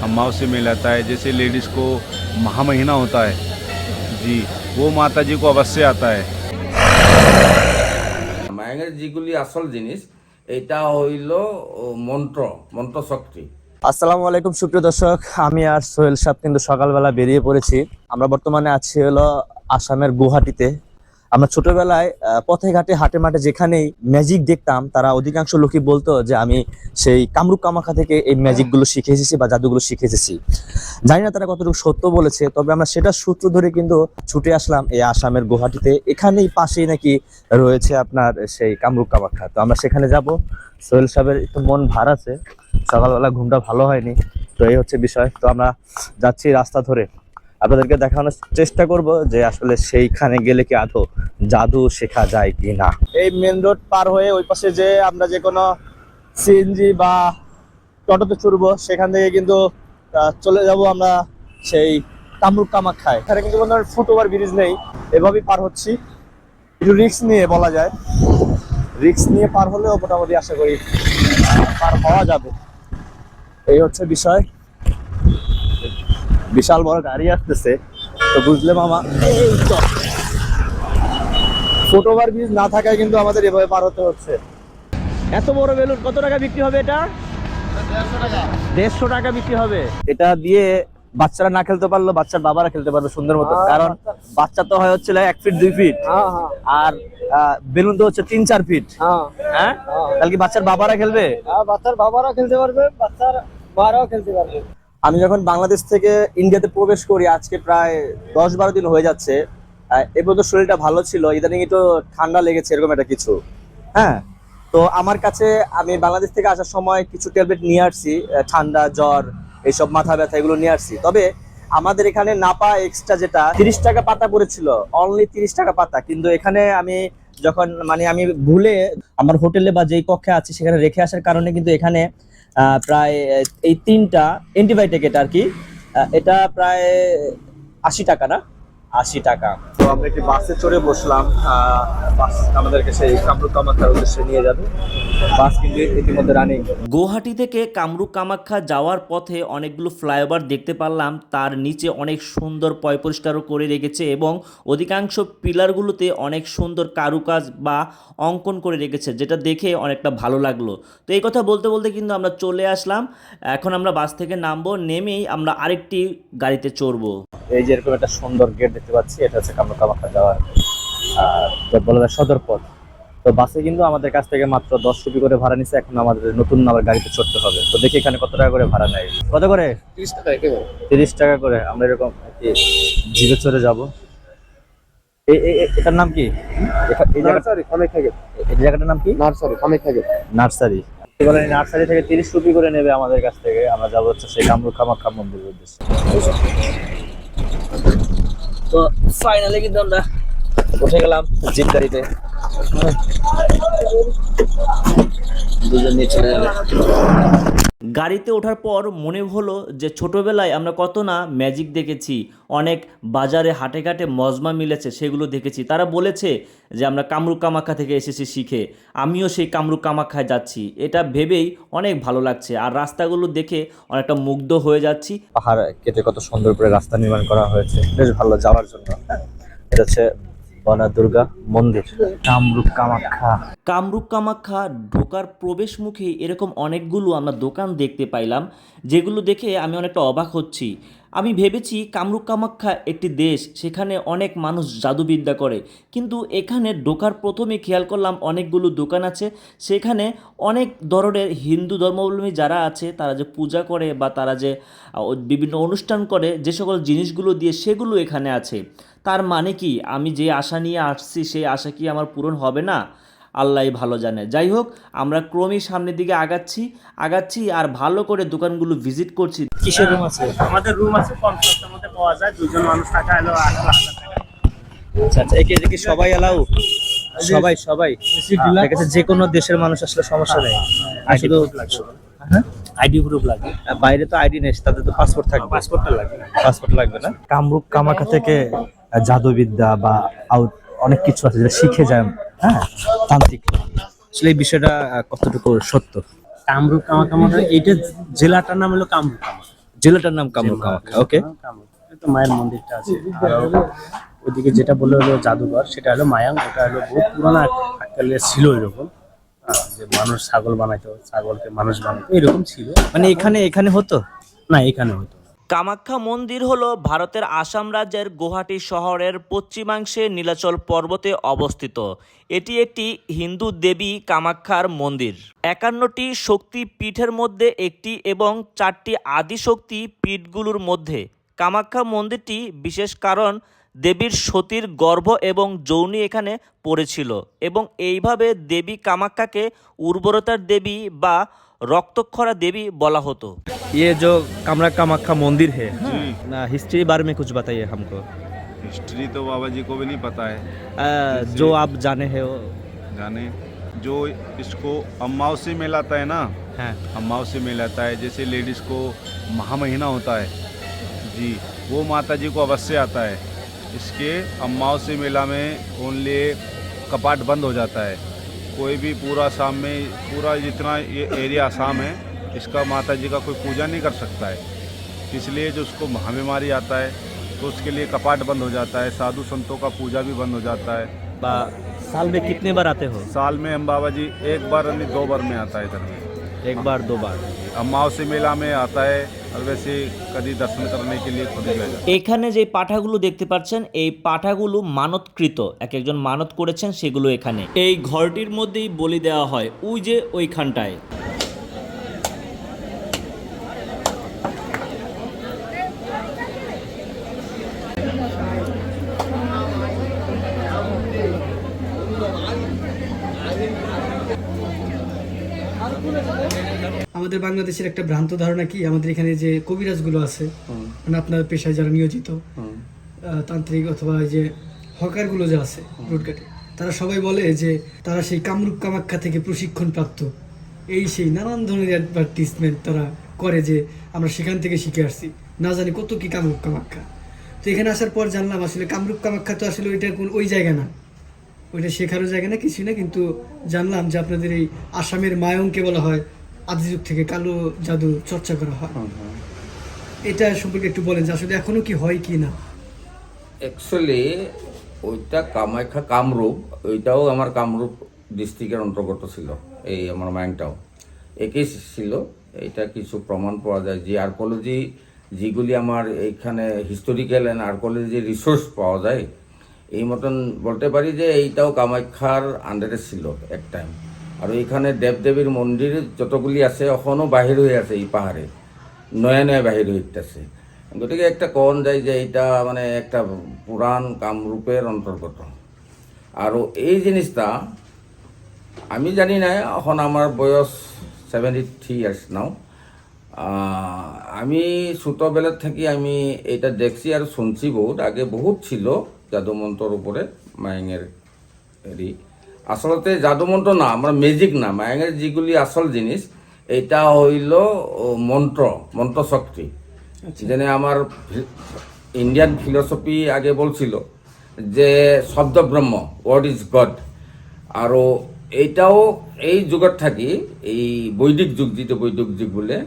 अम्माओं से मिलाता है जैसे लेडीज़ को महा महीना होता है जी वो माता जी को अवश्य आता है মায়াঙ্গের যেগুলি আসল জিনিস এটা হইল ও, মন্ত্র মন্ত্র শক্তি আসসালামু আলাইকুম সুপ্রিয় দর্শক আমি আর সোহেল সাহেব কিন্তু সকালবেলা বেরিয়ে পড়েছি আমরা বর্তমানে আছি হলো আসামের গুয়াহাটিতে আমরা ছোটবেলায় পথে ঘাটে, হাটে মাঠে যেখানেই ম্যাজিক দেখতাম, তারা অধিকাংশ লোকই বলতো যে আমি সেই কামরূপ কামাখা থেকে এই ম্যাজিকগুলো শিখে এসেছি বা জাদুগুলো শিখে এসেছি জানি না তারা কতটুকু সত্য বলেছে, তবে আমরা সেটা সূত্র ধরে কিন্তু ছুটে আসলাম এই আসামের গুয়াহাটিতে। এখানেই পাশেই নাকি রয়েছে আপনার সেই কামরূপ কামাখ্যা। তো আমরা সেখানে যাব। সোহেল সাহেবের একটু মন ভার আছে। সকালবেলা ঘুমটা ভালো হয়নি, তো এই হচ্ছে বিষয়। তো আমরা যাচ্ছি রাস্তা ধরে। আপনাদেরকে দেখানোর চেষ্টা করব যে আসলে সেইখানে গেলে কি আদৌ জাদু শেখা যায় কি না। এই মেন রোড পার হয়ে ওই পাশে যে আমরা যে কোনো সিএনজি বা টোটোতে চড়বো, সেখান থেকে কিন্তু চলে যাব আমরা সেই কামরূপ কামাখ্যায়। এখানে কিন্তু কোনো ফুট ওভার ব্রিজ নেই। এভাবেই পার হচ্ছি। একটু রিক্স নিয়ে বলা যায়। রিক্স নিয়ে পার হলেও মোটামুটি আশা করি পার হওয়া যাবে। এই হচ্ছে বিষয়। বিশাল বড় গাড়ি আসতেছে তো বুঝলে মামা? এই তো। ফুট ওভার ব্রিজ না থাকায় কিন্তু আমাদের এভাবে পার হতে হচ্ছে। এত বড় বেলুন কত টাকা বিক্রি হবে এটা? দেড়শো টাকা বিক্রি হবে। এটা দিয়ে বাচ্চারা না খেলতে পারল বাচ্চার বাবারা খেলতে পারবে সুন্দর মতো। কারণ বাচ্চা তো হয় হচ্ছে এক ফিট দুই ফিট আর আহ, বেলুন তো হচ্ছে তিন চার ফিট হ্যাঁ। তাহলে কি বাচ্চার বাবারা খেলবে? বাচ্চার বাবারা খেলতে পারবে বাচ্চার মারাও খেলতে পারবে। আমি যখন বাংলাদেশ থেকে ইন্ডিয়াতে প্রবেশ করি, আজকে প্রায় দশ বারো দিন হয়ে যাচ্ছে এ পর্যন্ত শরীরটা ভালো ছিল, ইদানিং একটু ঠান্ডা লেগেছে, এরকম একটা কিছু। হ্যাঁ তো আমার কাছে আমি বাংলাদেশ থেকে আসার সময় কিছু ট্যাবলেট নিয়ে আসছি ঠান্ডা, জ্বর, এইসব মাথা ব্যথা, এগুলো নিয়ে আসছি। তবে আমাদের এখানে নাপা এক্সট্রা যেটা, তিরিশ টাকা পাতা পড়েছিল অনলি তিরিশ টাকা পাতা। কিন্তু এখানে আমি যখন মানে আমি ভুলে আমার হোটেলে বা যেই কক্ষে আছি, সেখানে রেখে আসার কারণে কিন্তু এখানে প্রায় এই তিনটা অ্যান্টিবায়োটিক এটা আর কি এটা প্রায় আশি টাকা না? আশি টাকা। তো আমরা একটি বাসে চড়ে বসলাম বাস আমাদেরকে সেই কামরূপ কামাখ্যার উদ্দেশ্যে নিয়ে যাবে। বাস কিন্তু ইতিমধ্যে রানিং গুয়াহাটি থেকে কামরূপ কামাখ্যা যাওয়ার পথে অনেকগুলো ফ্লাইওভার দেখতে পারলাম তার নিচে অনেক সুন্দর পয় পরিষ্কারও করে রেখেছে এবং অধিকাংশ পিলারগুলোতে অনেক সুন্দর কারুকাজ বা অঙ্কন করে রেখেছে যেটা দেখে অনেকটা ভালো লাগল। তো এই কথা বলতে বলতে কিন্তু আমরা চলে আসলাম। এখন আমরা বাস থেকে নামবো নেমেই আমরা আরেকটি গাড়িতে চড়বো। এই যে এরকম একটা সুন্দর গেট দেখতে পাচ্ছি এটা হচ্ছে কামরূপ কামাখ্যা যাওয়ার বলা যায় সদর পথ। তো বাসে কিন্তু আমাদের কাছ থেকে মাত্র দশ রুপি করে ভাড়া নিচ্ছে এখন আমাদের নতুন আবার গাড়িতে চড়তে হবে। তো দেখি এখানে কত টাকা করে ভাড়া নেয়। কত করে? তিরিশ টাকা তিরিশ টাকা করে। আমরা এরকম জিপে চড়ে যাব। এটার নাম কি? এই জায়গাটার নাম কি? Nursery nursery. নার্সারি থেকে তিরিশ রুপি করে নেবে আমাদের কাছ থেকে। আমরা যাব হচ্ছে সেই কামরূপ কামাখ্যা মন্দিরের উদ্দেশ্যে। তো ফাইনালি কিন্তু আমরা উঠে গেলাম জিপ গাড়িতে। গাড়িতে ওঠার পর মনে হলো যে ছোটবেলায় আমরা কত না ম্যাজিক দেখেছি অনেক বাজারে হাটে ঘাটে মজমা মিলেছে সেগুলো দেখেছি। তারা বলেছে যে আমরা কামরূপ কামাখ্যা থেকে এসেছি শিখে আমিও সেই কামরূপ কামাখ্যায় যাচ্ছি। এটা ভেবেই অনেক ভালো লাগছে আর রাস্তাগুলো দেখে অনেকটা মুগ্ধ হয়ে যাচ্ছি। পাহাড় কেটে কত সুন্দর করে রাস্তা নির্মাণ করা হয়েছে বেশ ভালো যাওয়ার জন্য। এটা হচ্ছে বনা মন্দির। কামরূপ কামাখ্যা। কামরূপ কামাখ্যা ঢোকার প্রবেশ মুখে এরকম অনেকগুলো আমরা দোকান দেখতে পাইলাম, যেগুলো দেখে আমি অনেকটা অবাক হচ্ছি। আমি ভেবেছি কামরূপ কামাখ্যা একটি দেশ, সেখানে অনেক মানুষ জাদুবিদ্যা করে। কিন্তু এখানে ঢোকার প্রথমে খেয়াল করলাম অনেকগুলো দোকান আছে, সেখানে অনেক ধরনের হিন্দু ধর্মাবলম্বী যারা আছে, তারা যে পূজা করে বা তারা যে বিভিন্ন অনুষ্ঠান করে, যে সকল জিনিসগুলো দিয়ে সেগুলো এখানে আছে। তার মানে কি? আমি যে আশা নিয়ে আসছি, সেই আশা কি আমার পূরণ হবে না? আল্লাহ ভালো জানে। যাই হোক আমরা ক্রমেই সামনের দিকে আগাচ্ছি আগাচ্ছি আর ভালো করে দোকানগুলো ভিজিট করছি। কিসের রুম আছে? আমাদের রুম আছে পঞ্চাশটার মধ্যে পাওয়া যায় দুজন মানুষ আঠারো হাজার আচ্ছা আচ্ছা একে একে সবাই এলাও সবাই সবাই? ঠিক আছে যে কোনো দেশের মানুষ আসলে সমস্যা নেই। আর শুধু হ্যাঁ? আইডি প্রুফ লাগে বাইরে তো আইডি নেই তাদের তো পাসপোর্ট থাকবে। পাসপোর্টটা লাগে পাসপোর্ট লাগবে। না? কামরূপ কামাখ্যা থেকে জাদুবিদ্যা বা আউট অনেক কিছু আছে যেটা শিখে যায় হ্যাঁ তান্ত্রিক। আসলে এই বিষয়টা কতটুকু সত্য? কামরূপ মধ্যে এইটা জেলাটার নাম হলো কামরূপ জেলাটার নাম কামরূপ কামাখ্যা ওকে কামরূপ। এই তো মায়ের মন্দিরটা আছে। ওইদিকে যেটা বলল হলো জাদুঘর সেটা হলো মায়াং ওটা হলো বহুত পুরোনো আকালে ছিল এরকম। হ্যাঁ, যে মানুষ ছাগল বানাইতো ছাগলকে মানুষ বানাইতো এরকম ছিল। মানে এখানে এখানে হতো? না এখানে হতো। কামাখ্যা মন্দির হল ভারতের আসাম রাজ্যের গুয়াহাটি শহরের পশ্চিমাংশে নীলাচল পর্বতে অবস্থিত। এটি একটি হিন্দু দেবী কামাখ্যার মন্দির। একান্নটি শক্তি পীঠের মধ্যে একটি এবং চারটি আদি শক্তি পীঠগুলোর মধ্যে। কামাখ্যা মন্দিরটি বিশেষ কারণ, দেবীর সতীর গর্ভ এবং যৌনি এখানে পড়েছিল এবং এইভাবে দেবী কামাখ্যাকে উর্বরতার দেবী বা রক্তক্ষরা দেবী বলা হতো। ये जो कमरा कामाख्या मंदिर है। ना हिस्ट्री बारे में कुछ बताइए हमको। हिस्ट्री तो बाबा जी को भी नहीं पता है। आ, जो आप जाने हैं वो जाने। जो इसको अम्माओं से मिलाता है ना हाँ। अम्माओं से मिलाता है। जैसे लेडीज़ को महा महीना होता है। जी वो माता जी को अवश्य आता है। इसके अम्माओं से मेला में ओनली कपाट बंद हो जाता है। कोई भी पूरा आसाम में पूरा जितना ये एरिया आसाम है इसका माता जी का कोई पूजा नहीं कर सकता है इसलिए जो उसको महाबीमारी आता है तो उसके लिए कपाट बंद हो जाता है साधु संतों का पूजा भी बंद हो जाता है बा साल में कितने बार आते हो साल में हम बाबा जी एक बार नहीं दो बार में आता है इधर में एक बार दो बार अम्माओं से मेला में आता है और वैसे कभी दर्शन करने के लिए खुद ही ले जाता है এখানে যে পাঠাগুলো দেখতে পাচ্ছেন এই পাঠাগুলো মানতকৃত এক একজন মানত করেছেন সেগুলো এখানে এই ঘরটির মধ্যেই বলি দেওয়া হয় ওই যে ওইখানটায় আমাদের বাংলাদেশের একটা ভ্রান্ত ধারণা কি? আমাদের এখানে যে কবিরাজগুলো আছে মানে আপনার পেশায় যারা নিয়োজিত তান্ত্রিক অথবা যে হকারগুলো যে আছে রোডঘাটে তারা সবাই বলে যে তারা সেই কামরূপ কামাখ্যা থেকে প্রশিক্ষণ প্রাপ্ত। এই সেই নানান ধরনের অ্যাডভার্টিসমেন্ট তারা করে যে আমরা সেখান থেকে শিখে আসছি। না জানি কত কি কামরূপ কামাখ্যা। তো এখানে আসার পর জানলাম আসলে কামরূপ কামাখ্যা তো আসলে ওইটা কোন ওই জায়গা না। ওইটা শেখারও জায়গা না কিছুই না কিন্তু জানলাম যে আপনাদের এই আসামের মায়ংকে বলা হয় আদি যুগ থেকে কালো জাদু চর্চা করা হয়। এটা সম্পর্কে একটু বলেন যে আসলে এখনও কি হয় কি না? অ্যাকচুয়ালি ওইটা কামাখ্যা কামরূপ ওইটাও আমার কামরূপ ডিস্ট্রিক্টের অন্তর্গত ছিল এই আমার মায়াংটাও একই ছিল এটা কিছু প্রমাণ পাওয়া যায়। যে আর্কোলজি যেগুলি আমার এইখানে হিস্টোরিক্যাল অ্যান্ড আর্কোলজি রিসোর্স পাওয়া যায় এই মতন বলতে পারি যে এইটাও কামাখ্যার আন্ডারে ছিল এক টাইম আর এইখানে দেবদেবীর মন্দির যতগুলি আছে এখনও বাহির হয়ে আছে এই পাহাড়ে। নয়া নয়া বাহির হইতেছে গতিকে একটা কন যায় যে এইটা মানে একটা পুরাণ কামরূপের অন্তর্গত। আর এই জিনিসটা আমি জানি না, এখন আমার বয়স সেভেন্টি থ্রি ইয়ার্স নাও আমি ছোটোবেলার থেকে আমি এটা দেখছি আর শুনছি বহুত। আগে বহুত ছিল জাদুমন্ত্রর উপরে মায়াঙের হেরি আসলতে জাদুমন্ত্র না আমরা ম্যাজিক না মায়াঙের যেগুলি আসল জিনিস এটা হইল মন্ত্র মন্ত্র শক্তি। যেনে আমার ইন্ডিয়ান ফিলসফি আগে বলছিল যে শব্দ ব্রহ্ম ইজ গড আৰু এইটাও এই যুগত থাকি এই বৈদিক যুগ যিটো বৈদিক যুগ বোলে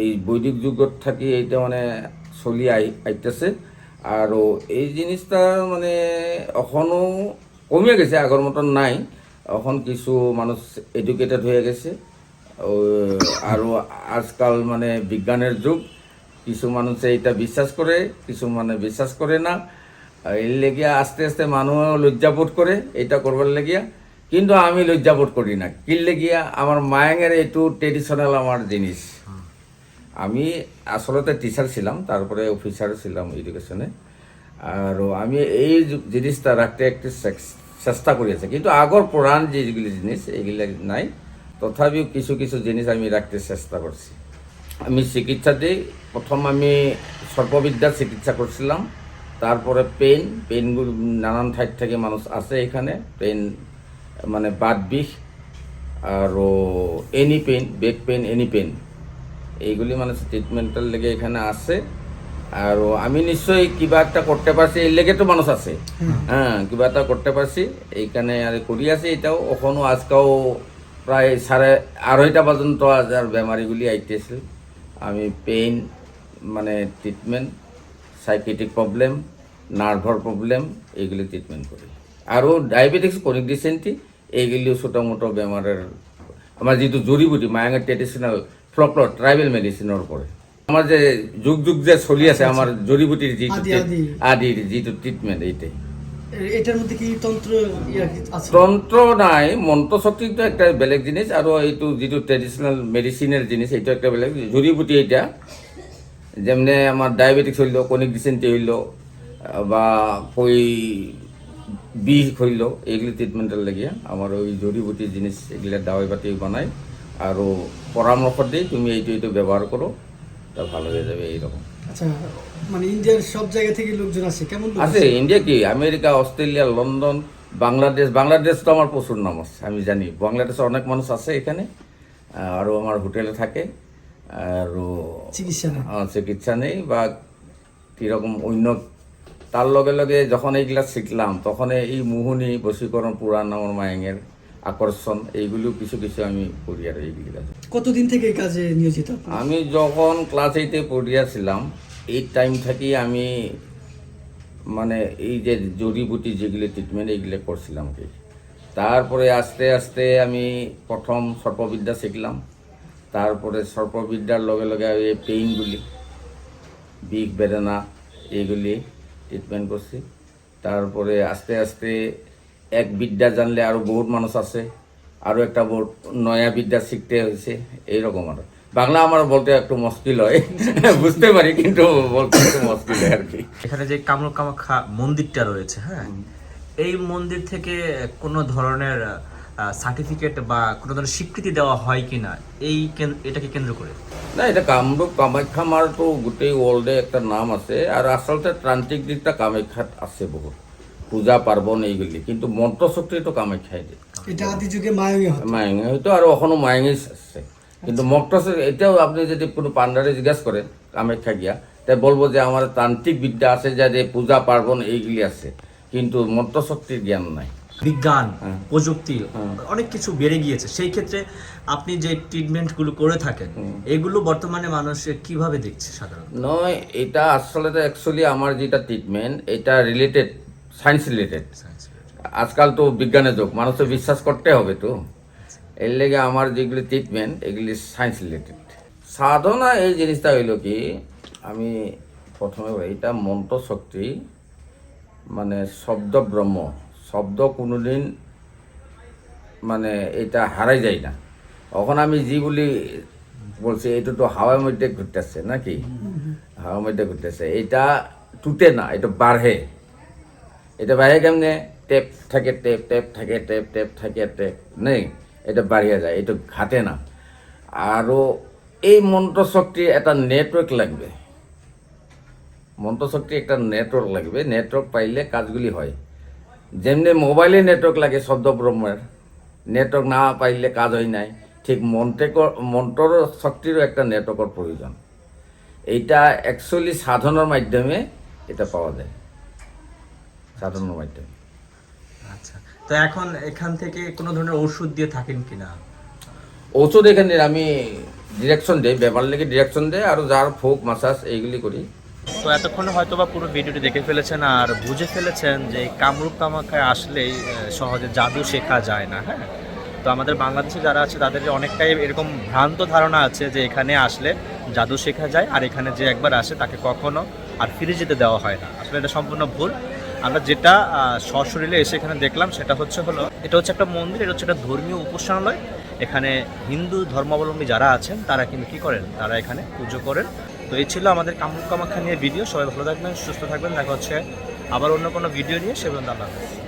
এই বৈদিক যুগত থাকি এইটা মানে চলি আইতেছে। আৰু এই জিনিসটা মানে এখনও কমে গেছে আগৰ মতন নাই। এখন কিছু মানুষ এডুকেটেড হয়ে গেছে। আৰু আজকাল মানে বিজ্ঞানের যুগ কিছু মানুষে এটা বিশ্বাস করে কিছু মানে বিশ্বাস করে না। আর এর লেগিয়া আস্তে আস্তে মানুষ লজ্জাবোধ করে এটা করবার লেগিয়া। কিন্তু আমি লজ্জাবোধ করি না। কিল লেগিয়া? আমার মায়াঙের এইটো ট্রেডিশনাল আমার জিনিস। আমি আসলতে টিচার ছিলাম তারপরে অফিসার ছিলাম এডুকেশনে আর আমি এই জিনিসটা রাখতে একটু চেষ্টা কৰি আছে কিন্তু আগৰ পুরাণ যেগুলি জিনিস এইগুলা নাই। তথাপিও কিছু কিছু জিনিস আমি রাখতে চেষ্টা করছি। আমি চিকিৎসাতেই প্রথম আমি সর্পবিদ্যার চিকিৎসা করছিলাম। তারপরে পেন, পেনগুলো নানান ঠাইত থেকে মানুষ আছে এখানে। পেন মানে বাত বিষ আৰু any pain, back pain any pain. এইগুলি মানে ট্রিটমেন্টের লেগে এখানে আসে। আর আমি নিশ্চয়ই কিবা একটা করতে পারছি এই লেগেতো মানুষ আছে। হ্যাঁ কিবা একটা করতে পারছি এইখানে আর করি আছে এটাও এখনও আজকাও প্রায় সাড়ে আড়াইটা পর্যন্ত আজ আর বেমারিগুলি আইতেছিল আমি পেইন মানে ট্রিটমেন্ট সাইকেটিক প্রবলেম নার্ভর প্রবলেম এইগুলি ট্রিটমেন্ট করি আৰু ডায়েবেটিক্স ক্ৰনিক ডিচেণ্ট্ৰি এইগুলিও ছোটো মোটো বেমাৰৰ আমাৰ যিটো জড়িবুটি মায়াঙৰ ট্ৰেডিশ্যনেল ফ্লকলৰ ট্ৰাইবেল মেডিচিনৰ পৰে আমাৰ যে যুগ যুগ যে চলি আছে আমাৰ জড়িবুটিৰ যিটো আদি, আদি। আদিৰ যিটো ট্ৰিটমেণ্ট এইটাই। এটার মধ্যে কি তন্ত্র নাই মন্ত্র শক্তিটো একটা বেলেগ জিনিস আৰু এইটো যিটো ট্ৰেডিশ্যনেল মেডিচিনৰ জিনিস এইটো একটা বেলেগ জড়িবুটি এটা যেমনে আমাৰ ডায়েবেটিক্স হইল কনিক ডিসেন্ট্রি হইল বা কই বিষ হইল এইগুলি ট্রিটমেন্টের লাগিয়া আমার ওই জড়িবুটি জিনিস এগুলা দাওয়াই পাতি বানাই আৰু পরামর্শ দিই তুমি এইটো এইটো ব্যবহার করো তা ভালো হয়ে যাবে এইরকম। আচ্ছা মানে ইন্ডিয়ার সব জায়গা থেকে লোকজন আসে কেমন আছে ইন্ডিয়া কি? America Australia London Bangladesh Bangladesh তো আমার প্রচুর নাম আছে আমি জানি। বাংলাদেশে অনেক মানুষ আছে এখানে আৰু আমাৰ হোটেলে থাকে আৰু চিকিৎসা চিকিৎসা নেই বা কীরকম অন্য তার লগে লগে যখন এইগুলা শিখলাম তখন এই মোহনী বশীকরণ পুরাণ আমার মায়ের আকর্ষণ এইগুলিও কিছু কিছু আমি করি আর এইগুলি কাজ কতদিন থেকে এই কাজে নিয়োজিত আমি যখন ক্লাস এইটে পড়িয়াছিলাম এই টাইম থাকি আমি মানে এই যে জড়িবুটি যেগুলি ট্রিটমেন্ট এইগুলো করছিলাম কি। তারপরে আস্তে আস্তে আমি প্রথম সর্পবিদ্যা শিখলাম। তারপরে সর্পবিদ্যার লগে লগে এই পেইনগুলি বিগ বেদনা এইগুলি ট্রিটমেন্ট করছি। তারপরে আস্তে আস্তে এক বিদ্যা জানলে আরও বহুত মানুষ আছে আরও একটা বহুত নয়া বিদ্যা শিখতে হয়েছে এইরকম আর। বাংলা আমার বলতে একটু মুশকিল হয় বুঝতে পারি কিন্তু বলতে একটু মুশকিল হয় আর কি। এখানে যে কামরূপ কামাখ্যা মন্দিরটা রয়েছে হ্যাঁ? এই মন্দির থেকে কোনো ধরনের সার্টিফিকেট বা কোনো ধরনের স্বীকৃতি দেওয়া হয় কিনা এই কেন- এটাকে কেন্দ্র করে? না এটা কামরূপ কামাখ্যা মাৰ তো গোটেই ওয়ার্ল্ডে একটা নাম আছে আর আচলতে ত্ৰান্তিক দিকটা কামাখ্যাত আছে বহুত। পূজা পাৰ্বণ এইগুলি কিন্তু মন্ত্ৰ শক্তিটো কামাখ্যাই দিয়ে। এটা আদি যুগে মায়াঙ্গে হতো। মায়ঙে হয়তো আৰু এখনও মায়ঙে আছে। কিন্তু মন্ত্র এটাও আপনি যদি কোনো পান্ডারে জিজ্ঞাসা করেন কামাখ্যা গিয়া তাই বলব যে আমার তান্ত্রিক বিদ্যা আছে যা যে পূজা পার্বণ এইগুলি আছে। কিন্তু মন্ত্র শক্তির জ্ঞান নাই। বিজ্ঞান। প্রযুক্তি অনেক কিছু বেড়ে গিয়েছে। সেই ক্ষেত্রে আপনি যে ট্রিটমেন্টগুলো করে থাকেন এগুলো বর্তমানে মানুষ কীভাবে দেখছে সাধারণত? নয় এটা আসলে অ্যাকচুয়ালি আমার যেটা ট্রিটমেন্ট এটা রিলেটেড সায়েন্স রিলেটেড আজকাল তো বিজ্ঞানের যুগ মানুষের বিশ্বাস করতে হবে তো। এর লেগে আমার যেগুলি ট্রিটমেন্ট এগুলি সায়েন্স রিলেটেড সাধনা এই জিনিসটা হইল কি আমি প্রথমে এটা মন্ত্র শক্তি মানে শব্দ ব্রহ্ম শব্দ কোনোদিন মানে এটা হারাই যায় না। তখন আমি যি বলি বলছি এটা তো হাওয়ার মধ্যে ঘুরতেছে নাকি? হাওয়ার মধ্যে ঘুরতেছে। এটা টুটে না এটা বাড়ে। এটা বাড়ে কেমনে? টেপ থাকে, টেপ টেপ থাকে, টেপ টেপ থাকে, টেপ। নেই? এটা বাড়িয়ে যায়, এটা ঘাটে না। আৰু এই মন্ত্র শক্তির একটা নেটওয়ার্ক লাগবে। মন্ত্র শক্তির একটা নেটওয়ার্ক লাগবে নেটওয়ার্ক পাইলে কাজগুলি হয়। যেমনি মোবাইলে নেটওয়ার্ক লাগে শব্দ ব্রহ্মের নেটওয়ার্ক না পাইলে কাজ হয় নাই। ঠিক মন্ত্রেকর মন্ত্রর শক্তিরও একটা নেটওয়ার্কের প্রয়োজন। এইটা অ্যাকচুয়ালি সাধনার মাধ্যমে এটা পাওয়া যায়। সাধনার মাধ্যমে আচ্ছা তো এখন এখান থেকে কোনো ধরনের ওষুধ দিয়ে থাকেন কিনা? ওষুধ এখানে আমি ডিরেকশন দেই ব্যাপার লেগে ডিরেকশন দেয় আর যার ফোক মাসাজ এইগুলি করি। তো এতক্ষণে হয়তো বা পুরো ভিডিওটি দেখে ফেলেছেন আর বুঝে ফেলেছেন যে কামরূপ কামাখ্যায় আসলেই সহজে জাদু শেখা যায় না হ্যাঁ? তো আমাদের বাংলাদেশে যারা আছে তাদের অনেকটাই এরকম ভ্রান্ত ধারণা আছে যে এখানে আসলে জাদু শেখা যায় আর এখানে যে একবার আসে তাকে কখনো আর ফিরে যেতে দেওয়া হয় না। আসলে এটা সম্পূর্ণ ভুল। আমরা যেটা সশরীরে এসে এখানে দেখলাম সেটা হচ্ছে হলো, এটা হচ্ছে একটা মন্দির, এটা হচ্ছে একটা ধর্মীয় উপাসনালয়। এখানে হিন্দু ধর্মাবলম্বী যারা আছেন, তারা কিন্তু কী করেন? তারা এখানে পুজো করেন। তো এই ছিল আমাদের কামরূপ কামাখ্যা নিয়ে ভিডিও। সবাই ভালো থাকবেন, সুস্থ থাকবেন। দেখা হচ্ছে আবার অন্য কোনো ভিডিও নিয়ে। সেগুলো পর্যন্ত।